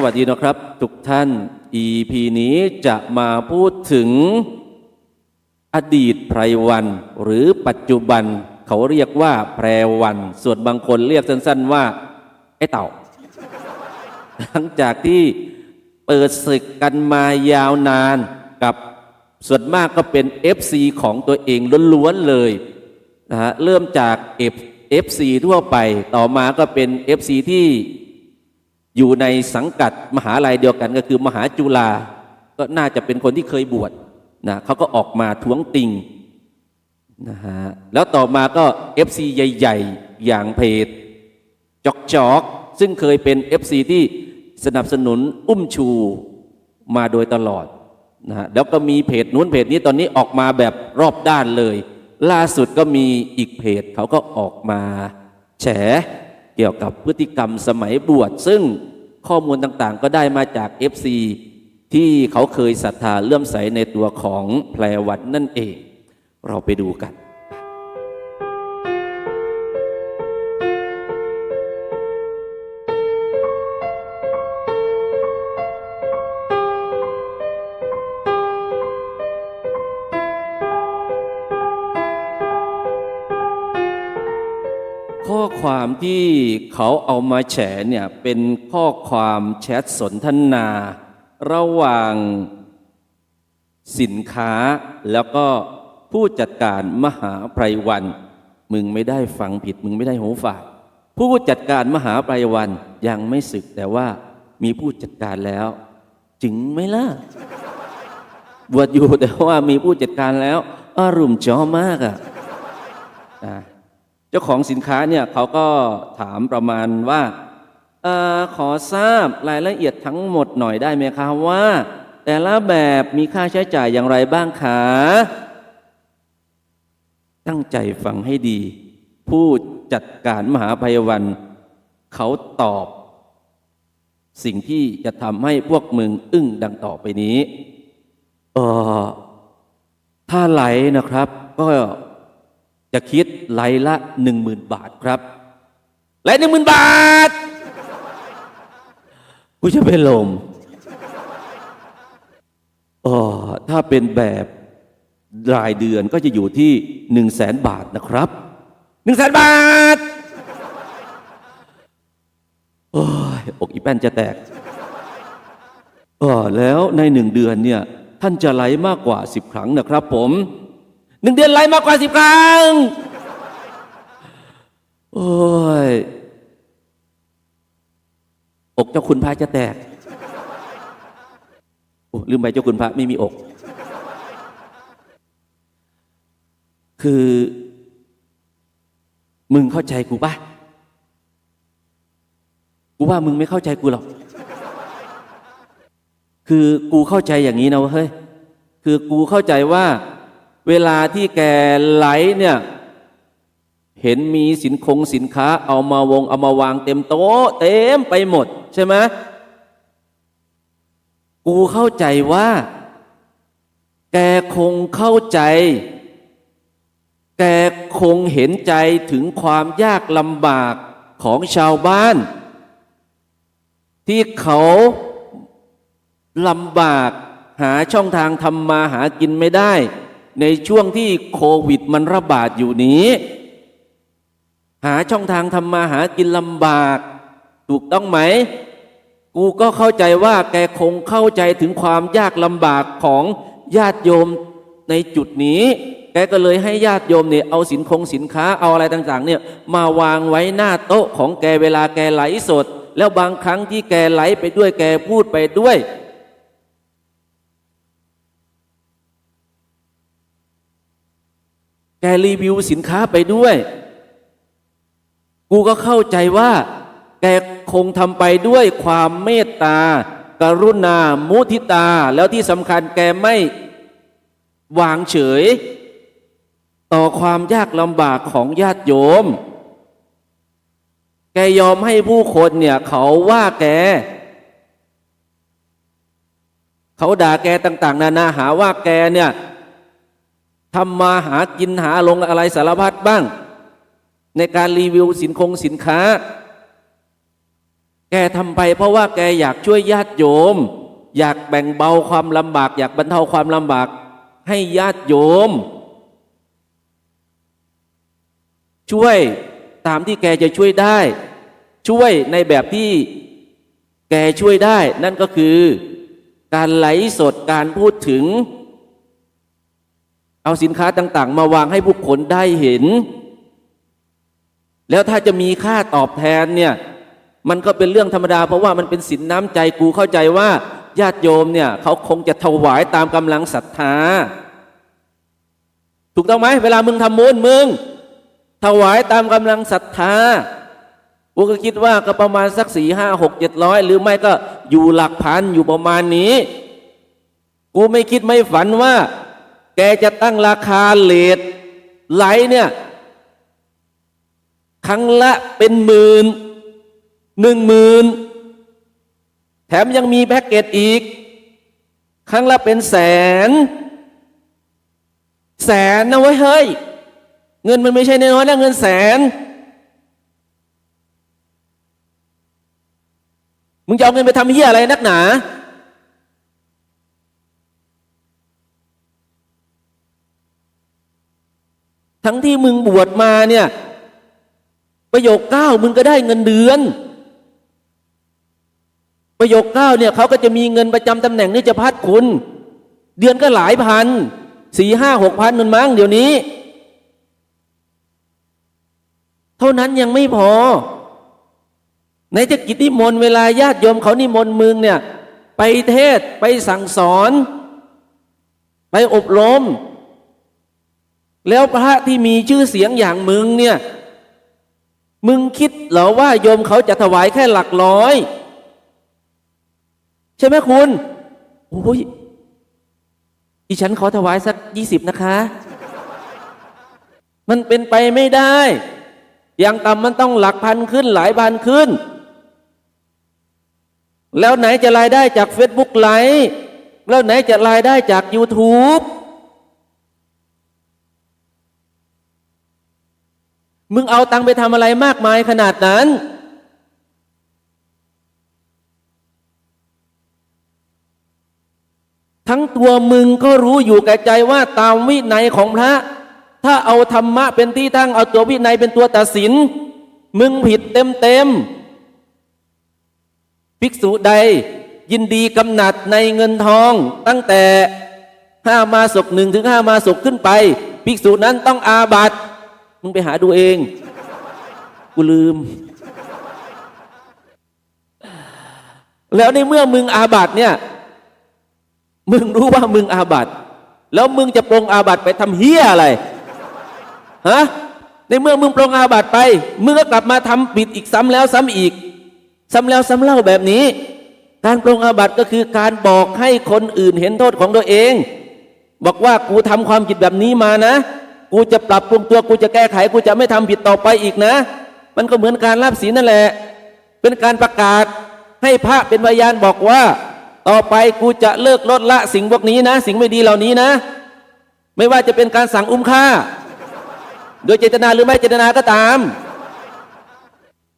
สวัสดีนะครับ ทุกท่าน EP นี้จะมาพูดถึงอดีตไพรวัน หรือปัจจุบันเขาเรียกว่าแพรวัน ส่วนบางคนเรียกสั้น ๆว่า ไอ้เต่า หลังจากที่เปิดศึกกันมายาวนานกับส่วนมากก็เป็น FC ของตัวเองล้วนๆเลยนะฮะเริ่มจาก FC ทั่วไป ต่อมาก็เป็น FC ที่ อยู่ในสังกัดมหาลัยเดียวกันก็คือมหาจุฬาก็น่าจะเป็นคนที่เคยบวชนะเขาก็ออกมาท้วงติงนะฮะแล้วต่อมาก็ FC ใหญ่ ๆ อย่างเพจจอกจอกซึ่งเคยเป็น FC ที่สนับสนุนอุ้มชูมาโดยตลอดนะฮะแล้วก็มีเพจนู้นเพจนี้ตอนนี้ออกมาแบบรอบด้านเลย ล่าสุดก็มีอีกเพจเขาก็ออกมา แฉเกี่ยวกับพฤติกรรมสมัยบวชซึ่ง ข้อมูลต่างๆ ก็ได้มาจาก FC ที่เขาเคยศรัทธาเลื่อมใสในตัวของแพรวันนั่นเอง เราไปดูกัน ที่เขาเอามาแฉเนี่ยเป็นข้อความแชทสนทนา ระหว่างสินค้าแล้วก็ผู้จัดการมหาไพรวัน มึงไม่ได้ฟังผิด มึงไม่ได้หูฝาดผู้จัดการมหาไพรวันยังไม่ศึกแต่ว่ามีผู้จัดการแล้วจริงไหมล่ะบวชอยู่แต่ว่ามีผู้จัดการแล้วอารมณ์จอมากอะ่ะ จ้าของสินค้าเนี่ยเขาก็ถามประมาณว่าออขอทราบรายละเอียดทั้งหมดหน่อยได้ไหมคะว่า แต่ละแบบมีค่าใช้จ่ายอย่างไรบ้างคะตั้งใจฟังให้ดี ผู้จัดการมหาภัยวัน เขาตอบ สิ่งที่จะทำให้พวกมึงอึ้งดังต่อไปนี้เออถ้าไหลนะครับ ก็ จะคิดไลละหนึ่งหมื่นบาทครับไลหนึ่งหมื่นบาท กูจะเป็นลมอ๋อถ้าเป็นแบบรายเดือนก็จะอยู่ที่หนึ่งแสนบาทนะครับหนึ่งแสนบาทโอ้ยอกอีแป้นจะแตกเออแล้วในหนึ่งเดือนเนี่ย ท่านจะไลฟ์มากกว่าสิบครั้งนะครับผม หนึ่งเดือนไลฟ์มากกว่าสิบครั้ง โอ้ย อกเจ้าคุณพระจะแตกโอ้ลืมไปเจ้าคุณพระไม่มีอก คือ มึงเข้าใจกูปะกูว่ามึงไม่เข้าใจกูหรอก คือกูเข้าใจอย่างนี้นะเว้ยเฮ้ย คือกูเข้าใจว่า เวลาที่แกไหลเนี่ย เห็นมีสินคงสินค้า เอามาวงเอามาวางเต็มโต๊ะเต็มไปหมด ใช่ไหมกูเข้าใจว่า แกคงเข้าใจ แกคงเห็นใจถึงความยากลำบากของชาวบ้าน ที่เขาลำบากหาช่องทางทำมาหากินไม่ได้ ในช่วงที่โควิดมันระบาดอยู่นี้ หาช่องทางทำมาหากินลำบาก ถูกต้องไหม กูก็เข้าใจว่าแกคงเข้าใจถึงความยากลำบากของญาติโยมในจุดนี้ แกก็เลยให้ญาติโยมเนี่ยเอาสินคงสินค้าเอาอะไรต่างๆเนี่ยมาวางไว้หน้าโต๊ะของแกเวลาแกไหลสด แล้วบางครั้งที่แกไหลไปด้วยแกพูดไปด้วย แกรีวิวสินค้าไปด้วย กูก็เข้าใจว่า แกคงทำไปด้วยความเมตตา กรุณา มุทิตา แล้วที่สำคัญแกไม่วางเฉย ต่อความยากลำบากของญาติโยม แกยอมให้ผู้คนเนี่ย เขาว่าแก เขาด่าแกต่าง ๆ นานาหาว่าแกเนี่ย ทำมาหากินหาลงอะไรสารพัดบ้าง ในการรีวิวสินคงสินค้า แกทำไปเพราะว่าแกอยากช่วยญาติโยม อยากแบ่งเบาความลำบาก อยากบรรเทาความลำบาก ให้ญาติโยม ช่วยตามที่แกจะช่วยได้ ช่วยในแบบที่แกช่วยได้ นั่นก็คือการไหลสดการพูดถึง เอาสินค้าต่าง ๆ มาวางให้ผู้คนได้เห็น แล้วถ้าจะมีค่าตอบแทนเนี่ยมันก็เป็นเรื่องธรรมดา เพราะว่ามันเป็นสินน้ำใจกูเข้าใจว่าญาติโยมเนี่ยเขาคงจะถวายตามกำลังศรัทธา ถูกต้องไหมเวลามึงทำบุญมึง ถวายตามกำลังศรัทธากูก็คิดว่าก็ประมาณสักสี่ห้าหกเจ็ดร้อยหรือไม่ก็อยู่หลักพันอยู่ประมาณนี้ กูไม่คิดไม่ฝันว่า แกจะตั้งราคาเลทไหลเนี่ย ครั้งละเป็นหมื่นหนึ่งหมื่นแถมยังมีแพ็กเกจอีก ครั้งละเป็นแสน แสนนะเว้ยเฮ้ย เงินมันไม่ใช่น้อยนะเงินแสน มึงจะเอาเงินไปทำเฮียอะไรนักหนา ทั้งที่มึงบวชมาเนี่ย ประโยคเก้ามึงก็ได้เงินเดือน ประโยคเก้าเนี่ยเขาก็จะมีเงินประจำตำแหน่งนิจะพัฒคุณ เดือนก็หลายพันสี่ห้าหกพันนนมั้งเดี๋ยวนี้ เท่านั้นยังไม่พอในจะกิจนิมนต์เวลาญาติโยมเขานิมนต์มึงเนี่ย ไปเทศไปสั่งสอน ไปอบรม แล้วพระที่มีชื่อเสียงอย่างมึงเนี่ย มึงคิดเหรอว่าโยมเขาจะถวายแค่หลักร้อย ใช่ไหมคุณโอ้ยอีฉันขอถวายสักยี่สิบนะคะ มันเป็นไปไม่ได้ อย่างต่ำมันต้องหลักพันขึ้นหลายพันขึ้น แล้วไหนจะรายได้จาก Facebook ไลฟ์แล้วไหนจะรายได้จาก YouTube มึงเอาตังค์ไปทำอะไรมากมายขนาดนั้น ทั้งตัวมึงก็รู้อยู่แก่ใจว่าตามวินัยของพระ ถ้าเอาธรรมะเป็นที่ตั้งเอาตัววินัยเป็นตัวตัดสิน มึงผิดเต็มเต็มๆภิกษุใดยินดีกำหนัดในเงินทองตั้งแต่ห้ามาศกหนึ่งถึงห้ามาศกขึ้นไป ภิกษุนั้นต้องอาบัต มึงไปหาดูเอง กูลืม แล้วในเมื่อมึงอาบัตเนี่ย มึงรู้ว่ามึงอาบัตแล้วมึงจะปรงอาบัตไปทำเฮียอะไร ฮะ ในเมื่อมึงปรงอาบัตไป มึงก็กลับมาทำผิดอีกซ้ำแล้วซ้ำอีก ซ้ำแล้วซ้ำเล่าแบบนี้ การปรงอาบัตก็คือการบอกให้คนอื่นเห็นโทษของตัวเอง บอกว่ากูทำความผิดแบบนี้มานะ กูจะปรับปรุงตัวกูจะแก้ไข กูจะไม่ทำผิดต่อไปอีกนะ มันก็เหมือนการรับศีลนั่นแหละ เป็นการประกาศให้พระเป็นพยานบอกว่า ต่อไปกูจะเลิกลดละสิ่งพวกนี้นะ สิ่งไม่ดีเหล่านี้นะ ไม่ว่าจะเป็นการสั่งอุ้มฆ่า โดยเจตนาหรือไม่เจตนาก็ตาม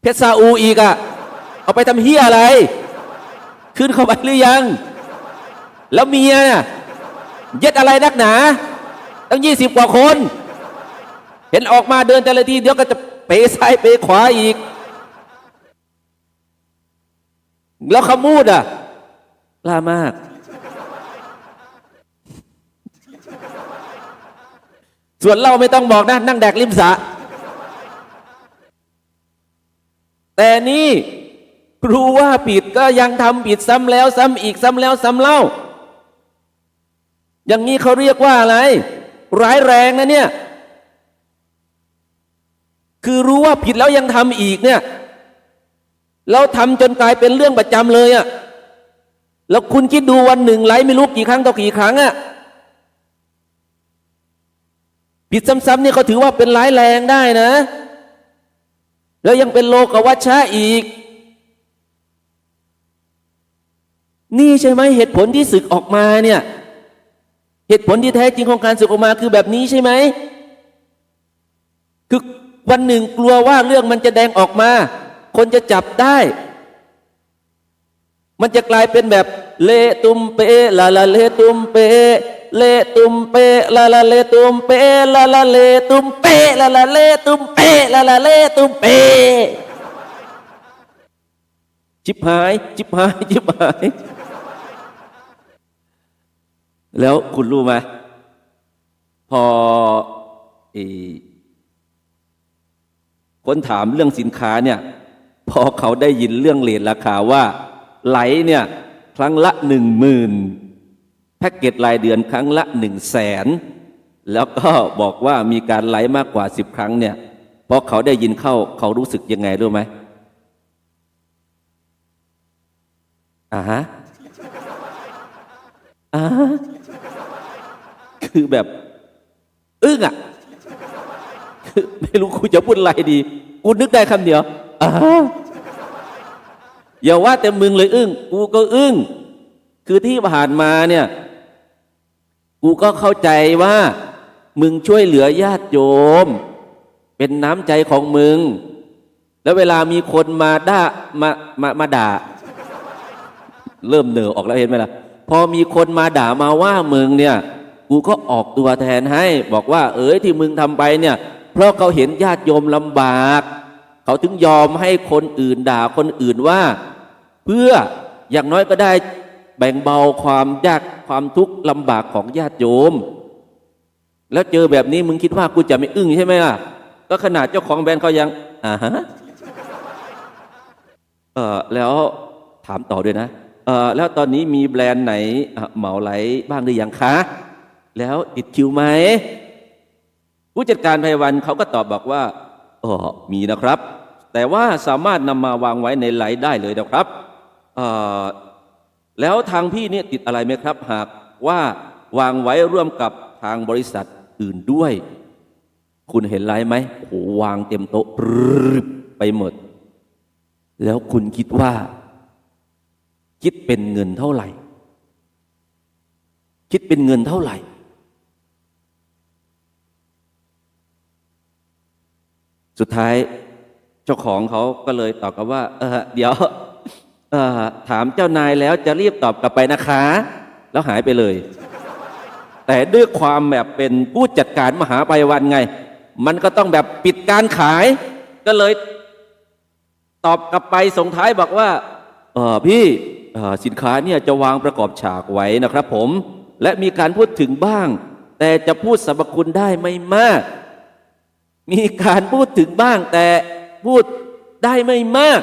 เพชรซาอูอีกอะเอาไปทำเฮียอะไร ขึ้นเข้าไปหรือยัง แล้วเมียน่ะย็ดอะไรนักหนา ตั้งยี่สิบกว่าคน เห็นออกมาเดินแต่ละทีเดี๋ยวก็จะเปซ้ายเปขวาอีก แล้วขมูดอะล่ามาก ส่วนเราไม่ต้องบอกนะ นั่งแดกริมสะ แต่นี่ครูว่าผิดก็ยังทำผิดซ้ำแล้วซ้ำอีกซ้ำแล้วซ้ำเล่า อย่างนี้เขาเรียกว่าอะไร ร้ายแรงนะเนี่ย คือรู้ว่าผิดแล้วยังทำอีกเนี่ย แล้วทำจนกลายเป็นเรื่องประจำเลยอะ่ะแล้วคุณคิดดูวันหนึ่งไลฟ์ไม่รู้กี่ครั้งต่อกี่ครั้งอะ่ะผิดซ้ำๆเนี่ยเขาถือว่าเป็นร้ายแรงได้นะ แล้วยังเป็นโลกวัชชะอีก นี่ใช่ไหมเหตุผลที่ศึกออกมาเนี่ย เหตุผลที่แท้จริงของการศึกออกมาคือแบบนี้ใช่ไหมคือวันหนึ่งกลัวว่าเรื่องมันจะแดงออกมา คนจะจับได้ มันจะกลายเป็นแบบเลตุมเปลาลาเลตุมเปเลตุมเปลาลาเลตุมเปลาลาเลตุมเปลาลาเลตุมเปลาลาเลตุมเป จิบหาย จิบหาย จิบหาย แล้วคุณรู้ไหมพออคนถามเรื่องสินค้าเนี่ย พอเขาได้ยินเรื่องเลทราคาว่าไหลเนี่ยครั้งละหนึ่งหมื่นแพ็กเกจรายเดือนครั้งละหนึ่งแสนแล้วก็บอกว่ามีการไหลมากกว่าสิบครั้งเนี่ยพอเขาได้ยินเข้าเขารู้สึกยังไงรู้ไหมอ่าฮะอ่าฮะ คือแบบ อึ้งอะคือไม่รู้กูจะพูดอะไรดีกูนึกได้คำเดียวอ่าอย่าว่าแต่มึงเลยอึ้งกูก็อึ้ง คือที่ผ่านมาเนี่ย กูก็เข้าใจว่า มึงช่วยเหลือญาติโยม เป็นน้ำใจของมึง แล้วเวลามีคนมาด่ามามามาด่า เริ่มเหนือออกแล้วเห็นไหมล่ะ พอมีคนมาด่ามาว่ามึงเนี่ย กูก็ออกตัวแทนให้ บอกว่า เอ๋ยที่มึงทำไปเนี่ย เพราะเขาเห็นญาติโยมลำบาก เขาถึงยอมให้คนอื่นด่าคนอื่นว่า เพื่ออย่างน้อยก็ได้แบ่งเบาความยากความทุกข์ลำบากของญาติโยม แล้วเจอแบบนี้มึงคิดว่ากูจะไม่อึ้งใช่ไหมล่ะ ก็ขนาดเจ้าของแบรนด์เขายังอ่าฮะเออแล้วถามต่อด้วยนะเออแล้วตอนนี้มีแบรนด์ไหนเหมาไหลบ้างหรือยังคะ แล้วติดคิวไหมผู้จัดการไพวันเขาก็ตอบบอกว่าเออมีนะครับ แต่ว่าสามารถนำมาวางไว้ในไหลได้เลยนะครับแล้วทางพี่เนี่ยติดอะไรไหมครับ หากว่าวางไว้ร่วมกับทางบริษัทอื่นด้วย คุณเห็นไลน์ไหมโอ้โหวางเต็มโต๊ะไปหมด แล้วคุณคิดว่า คิดเป็นเงินเท่าไหร่ คิดเป็นเงินเท่าไหร่ สุดท้ายเจ้าของเขาก็เลยตอบกลับว่า เออเดี๋ยวเออถามเจ้านายแล้วจะรีบตอบกลับไปนะคะ แล้วหายไปเลย แต่ด้วยความแบบเป็นผู้จัดการมหาไปวันไง มันก็ต้องแบบปิดการขาย ก็เลย ตอบกลับไปส่งท้ายบอกว่าเออพี่เออสินค้าเนี่ยจะวางประกอบฉากไว้นะครับผม และมีการพูดถึงบ้าง แต่จะพูดสรรพคุณได้ไม่มาก มีการพูดถึงบ้างแต่พูดได้ไม่มาก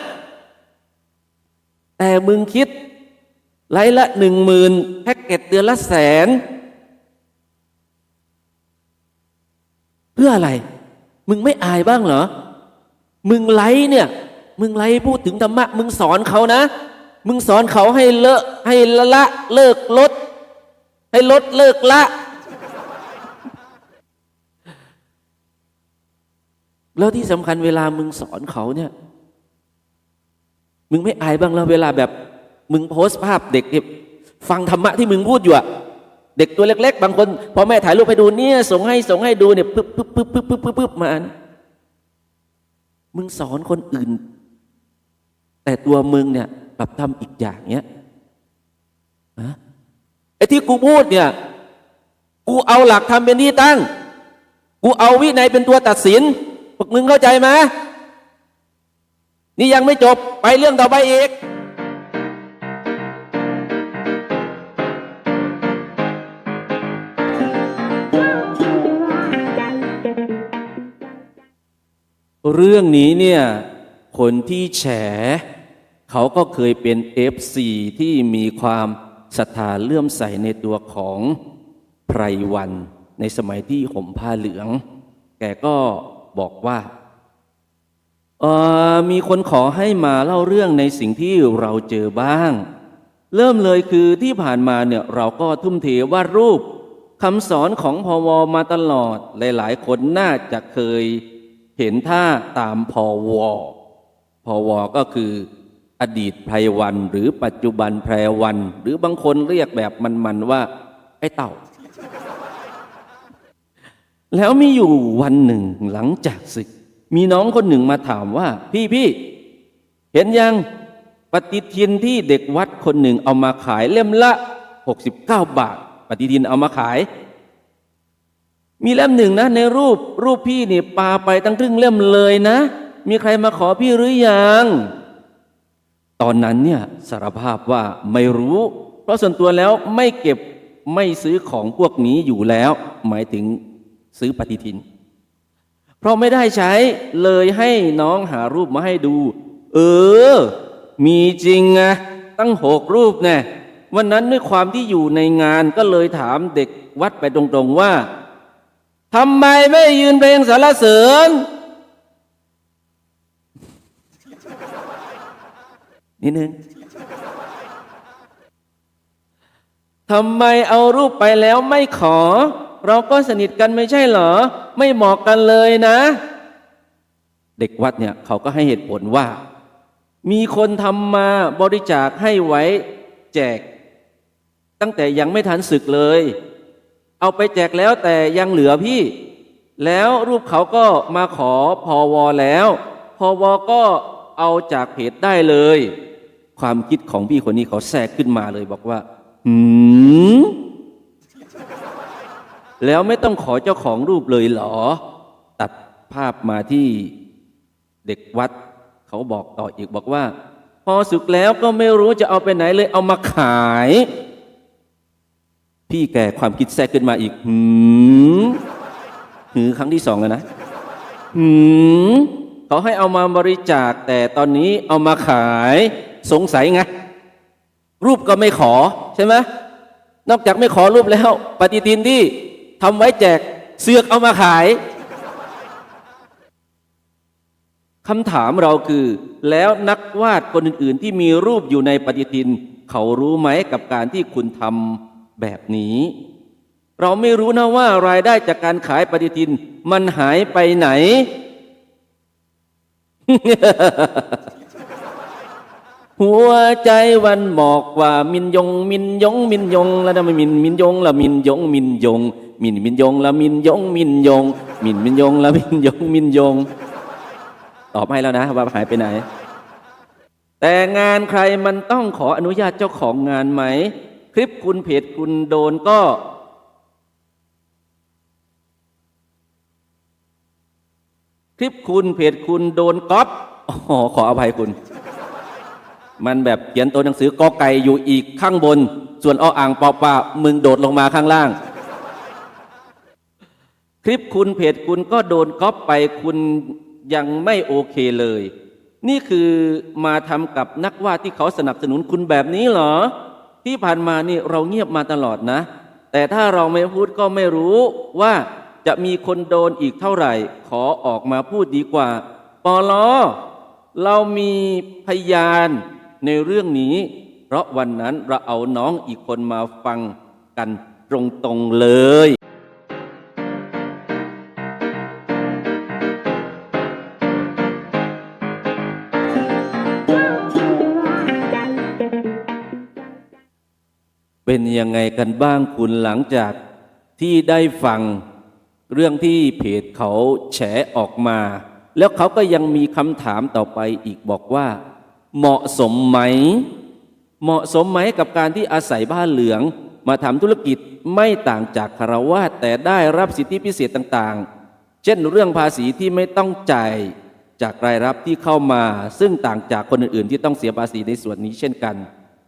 แต่มึงคิดไล่ละหนึ่งหมื่นแพ็กเกจเดือนละแสน เพื่ออะไร มึงไม่อายบ้างเหรอ มึงไลเนี่ย มึงไลพูดถึงธรรมะ มึงสอนเขานะ มึงสอนเขาให้เลอะให้ละละเลิกลด ให้ลดเลิกละ แล้วที่สำคัญเวลามึงสอนเขาเนี่ย มึงไม่อายบ้างแล้วเวลาแบบ มึงโพสภาพเด็กเนี่ฟังธรรมะที่มึงพูดอยู่อะเด็กตัวเล็ก ๆ บางคนพอแม่ถ่ายรูปให้ดูเนี่ยส่งให้ส่งให้ดูเนี่ยปึ๊บปึ๊บปึ๊บปึ๊บปึ๊บปึ๊บปึ๊บมาเนี่ยมึงสอนคนอื่น แต่ตัวมึงเนี่ยกลับทำอีกอย่างเนี้ยฮะไอ้ที่กูพูดเนี่ย กูเอาหลักธรรมเป็นที่ตั้ง กูเอาวินัยเป็นตัวตัดสิน พวกมึงเข้าใจไหมนี่ยังไม่จบไปเรื่องต่อไปอีกเรื่องนี้เนี่ยคนที่แฉ เขาก็เคยเป็น FC ที่มีความศรัทธาเลื่อมใสในตัวของไพรวัน ในสมัยที่ห่มผ้าเหลือง แกก็ บอกว่ามีคนขอให้มาเล่าเรื่องในสิ่งที่เราเจอบ้าง เริ่มเลยคือที่ผ่านมาเนี่ยเราก็ทุ่มเทวาดรูปคำสอนของพอวมาตลอดหลาย ๆ คนน่าจะเคยเห็นท่าตามพอวพอวก็คืออดีตไพรวัน หรือปัจจุบันแพรวัน หรือบางคนเรียกแบบมัน ๆ ว่า ไอ้เต่า แล้วมีอยู่วันหนึ่งหลังจากศึก มีน้องคนหนึ่งมาถามว่า พี่พี่เห็นยังปฏิทินที่เด็กวัดคนหนึ่งเอามาขายเล่มละ 69 บาท ปฏิทินเอามาขาย มีเล่มหนึ่งนะ ในรูปรูปพี่นี่ปาไปตั้งครึ่งเล่มเลยนะ มีใครมาขอพี่หรือยัง ตอนนั้นเนี่ยสารภาพว่าไม่รู้ เพราะส่วนตัวแล้วไม่เก็บไม่ซื้อของพวกนี้อยู่แล้ว หมายถึง ซื้อปฏิทิน เพราะไม่ได้ใช้เลยให้น้องหารูปมาให้ดู เออ มีจริงไงตั้งหกรูปแน่วันนั้นด้วยความที่อยู่ในงานก็เลยถามเด็กวัดไปตรงๆว่าทำไมไม่ยืนเพลงสรรเสริญนิดนึงทำไมเอารูปไปแล้วไม่ขอ เราก็สนิทกันไม่ใช่เหรอ ไม่เหมาะกันเลยนะ เด็กวัดเนี่ยเขาก็ให้เหตุผลว่า มีคนทำมาบริจาคให้ไว้แจก ตั้งแต่ยังไม่ทันศึกเลย เอาไปแจกแล้วแต่ยังเหลือพี่ แล้วรูปเขาก็มาขอพอวอแล้วพอวอก็เอาจากเพจได้เลย ความคิดของพี่คนนี้เขาแทรกขึ้นมาเลยบอกว่า หืม แล้วไม่ต้องขอเจ้าของรูปเลยเหรอ ตัดภาพมาที่เด็กวัด เขาบอกต่ออีกบอกว่า พอสึกแล้วก็ไม่รู้จะเอาไปไหนเลยเอามาขาย พี่แก่ความคิดแทรกขึ้นมาอีกหืมหือครั้งที่สองแล้วนะหืมเขาให้เอามาบริจาคแต่ตอนนี้เอามาขายสงสัยไงรูปก็ไม่ขอใช่ไหมนอกจากไม่ขอรูปแล้ว ปฏิทินที่ ทำไว้แจกเสือกเอามาขายคำถามเราคือ แล้วนักวาดคนอื่น ๆ ที่มีรูปอยู่ในปฏิทิน เขารู้ไหมกับการที่คุณทำแบบนี้ เราไม่รู้นะว่ารายได้จากการขายปฏิทิน มันหายไปไหน หัวใจวันบอกว่ามินยง มินยง มินยง แล้วนะมินมินยงละมินยงมินยง มินมินยงละมินยงมินยงมินมินยงละมินยงมินยงตอบให้แล้วนะว่าหายไปไหน แต่งานใครมันต้องขออนุญาตเจ้าของงานไหม คลิปคุณเพจคุณโดนก็ คลิปคุณเพจคุณโดนก๊อปอ๋อขออภัยคุณ มันแบบเขียนตัวหนังสือกอไก่อยู่อีกข้างบน ส่วนอ้ออ่างปอปามึงโดดลงมาข้างล่าง ลิปคุณเพจคุณก็โดนก๊อปไปคุณยังไม่โอเคเลย นี่คือมาทำกับนักวาดที่เขาสนับสนุนคุณแบบนี้เหรอ ที่ผ่านมานี่เราเงียบมาตลอดนะ แต่ถ้าเราไม่พูดก็ไม่รู้ว่าจะมีคนโดนอีกเท่าไหร่ ขอออกมาพูดดีกว่าปอลอเรามีพยานในเรื่องนี้ เพราะวันนั้นเราเอาน้องอีกคนมาฟังกันตรงๆเลย เป็นยังไงกันบ้างคุณหลังจากที่ได้ฟังเรื่องที่เพจเขาแฉออกมา แล้วเขาก็ยังมีคำถามต่อไปอีกบอกว่า เหมาะสมไหม เหมาะสมไหมกับการที่อาศัยบ้านเหลือง มาทำธุรกิจไม่ต่างจากคารวาแต่ได้รับสิทธิพิเศษต่างๆ เช่นเรื่องภาษีที่ไม่ต้องจ่ายจากรายรับที่เข้ามา ซึ่งต่างจากคนอื่นๆ ที่ต้องเสียภาษีในส่วนนี้เช่นกัน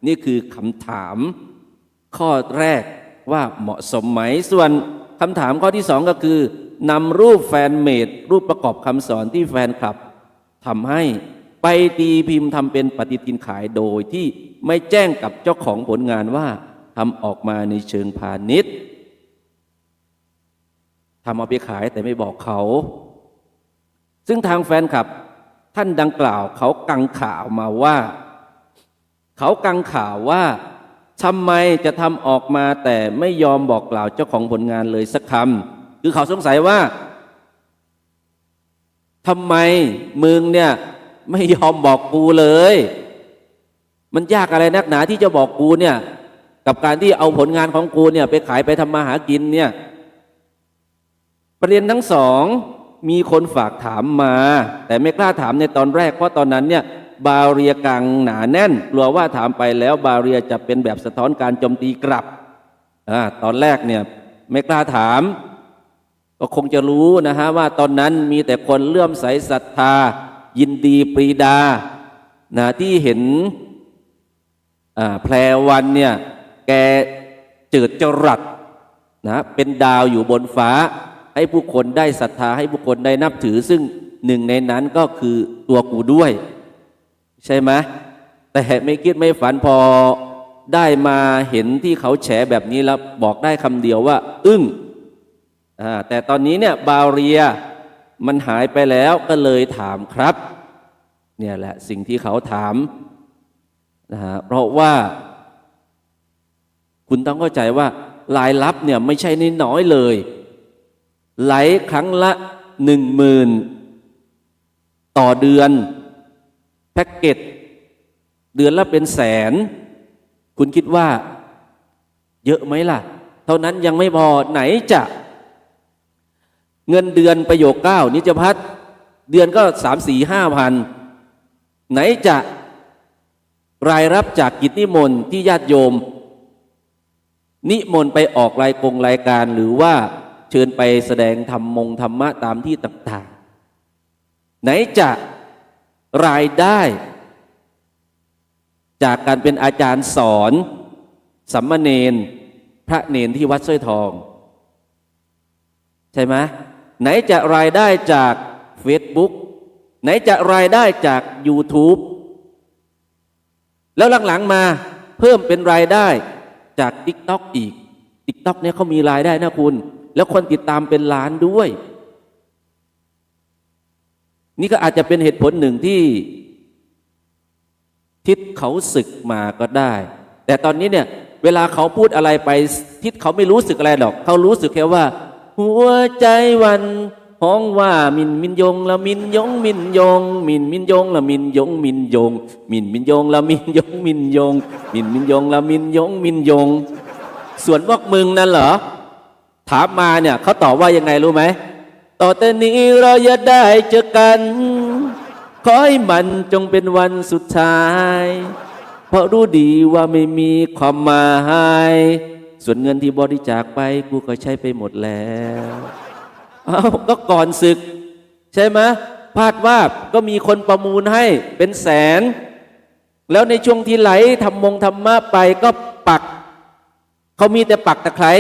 นี่คือคำถาม ข้อแรกว่าเหมาะสมไหม ส่วนคำถามข้อที่สองก็คือนำรูปแฟนเมดรูปประกอบคำสอนที่แฟนคลับทำให้ไปตีพิมพ์ทำเป็นปฏิทินขายโดยที่ไม่แจ้งกับเจ้าของผลงานว่าทำออกมาในเชิงพาณิชย์ทำเอาไปขายแต่ไม่บอกเขา ซึ่งทางแฟนคลับท่านดังกล่าว เขากังข่าวมาว่า เขากังข่าวว่า ทำไมจะทำออกมาแต่ไม่ยอมบอกกล่าวเจ้าของผลงานเลยสักคำคือเขาสงสัยว่าทำไมมึงเนี่ยไม่ยอมบอกกูเลย มันยากอะไรนักหนาที่จะบอกกูเนี่ย กับการที่เอาผลงานของกูเนี่ยไปขายไปทำมาหากินเนี่ย ประเด็นทั้งสองมีคนฝากถามมา แต่ไม่กล้าถามในตอนแรกเพราะตอนนั้นเนี่ย บาเรียกังหนาแน่น กลัวว่าถามไปแล้วบาเรียจะเป็นแบบสะท้อนการโจมตีกลับอตอนแรกเนี่ยไม่กล้าถาม ก็คงจะรู้นะฮะว่าตอนนั้นมีแต่คนเลื่อมใสศรัทธา ยินดีปรีดานะที่เห็นแพรวันเนี่ยแกเจิดจรัสนะเป็นดาวอยู่บนฟ้า ให้ผู้คนได้ศรัทธาให้ผู้คนได้นับถือ ซึ่งหนึ่งในนั้นก็คือตัวกูด้วย ใช่ไหมแต่ไม่คิดไม่ฝันพอได้มาเห็นที่เขาแฉแบบนี้แล้วบอกได้คำเดียวว่า อึ้งแต่ตอนนี้เนี่ยบาเรียมันหายไปแล้วก็เลยถามครับ เนี่ยแหละสิ่งที่เขาถามนะฮะเพราะว่า คุณต้องเข้าใจว่า รายรับเนี่ยไม่ใช่น้อยเลย ไหลครั้งละหนึ่งหมื่นต่อเดือน พ็กเกจเดือนละเป็นแสน คุณคิดว่า เยอะไหมล่ะ เท่านั้นยังไม่พอไหนจะ เงินเดือนประโยคเก้านิจพัฒน์เดือนก็สามสี่ห้าพันไหนจะรายรับจากกิจนิมนต์ที่ญาติโยม นิมนต์ไปออกรายกงรายการหรือว่าเชิญไปแสดงธรรมมงธรรมะตามที่ต่าง ๆ ไหนจะ รายได้ จากการเป็นอาจารย์สอนสัมมเนนพระเนนที่วัดสร้อยทอง ใช่ไหมไหนจะรายได้จาก Facebook ไหนจะรายได้จาก YouTube แล้วหลังๆมาเพิ่มเป็นรายได้จาก TikTok อีก TikTok เนี่ยเขามีรายได้นะคุณ แล้วคนติดตามเป็นล้านด้วย นี่ก็อาจจะเป็นเหตุผลหนึ่งที่ ทิศเขาศึกมาก็ได้ แต่ตอนนี้เนี่ย เวลาเขาพูดอะไรไปทิศเขาไม่รู้สึกอะไรหรอก เขารู้สึกแค่ว่า หัวใจวันห้องว่ามินมินยงละมินยงมินยง มินมินยงละมินยงมินยง มินมินยงละมินยงมินยง มินมินยงละมินยงมินยง ส่วนพวกมึงนั่นเหรอถามมาเนี่ยเขาตอบว่ายังไงรู้ไหม ต่อแต่นี้เราจะได้เจอกัน ขอให้มันจงเป็นวันสุดท้าย เพราะรู้ดีว่าไม่มีความหมาย ส่วนเงินที่บริจาคไปกูก็ใช้ไปหมดแล้วเอาก็ก่อนศึก ใช่ไหมพาดว่าก็มีคนประมูลให้เป็นแสน แล้วในช่วงที่ไหลทำมงธรรมะไปก็ปัก เขามีแต่ปักตะไคร้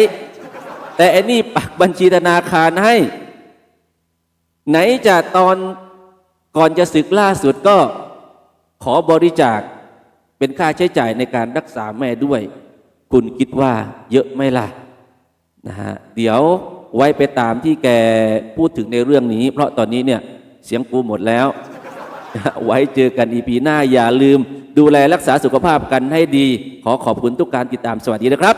แต่อันนี้ปักบัญชีธนาคารให้ ไหนจะตอนก่อนจะศึกล่าสุดก็ขอบริจาคเป็นค่าใช้จ่ายในการรักษาแม่ด้วย คุณคิดว่าเยอะไหมล่ะนะฮะเดี๋ยวไว้ไปตามที่แกพูดถึงในเรื่องนี้ เพราะตอนนี้เนี่ยเสียงกูหมดแล้ว ไว้เจอกันอีพีหน้าอย่าลืม ดูแลรักษาสุขภาพกันให้ดี ขอขอบคุณทุกการติดตามสวัสดีนะครับ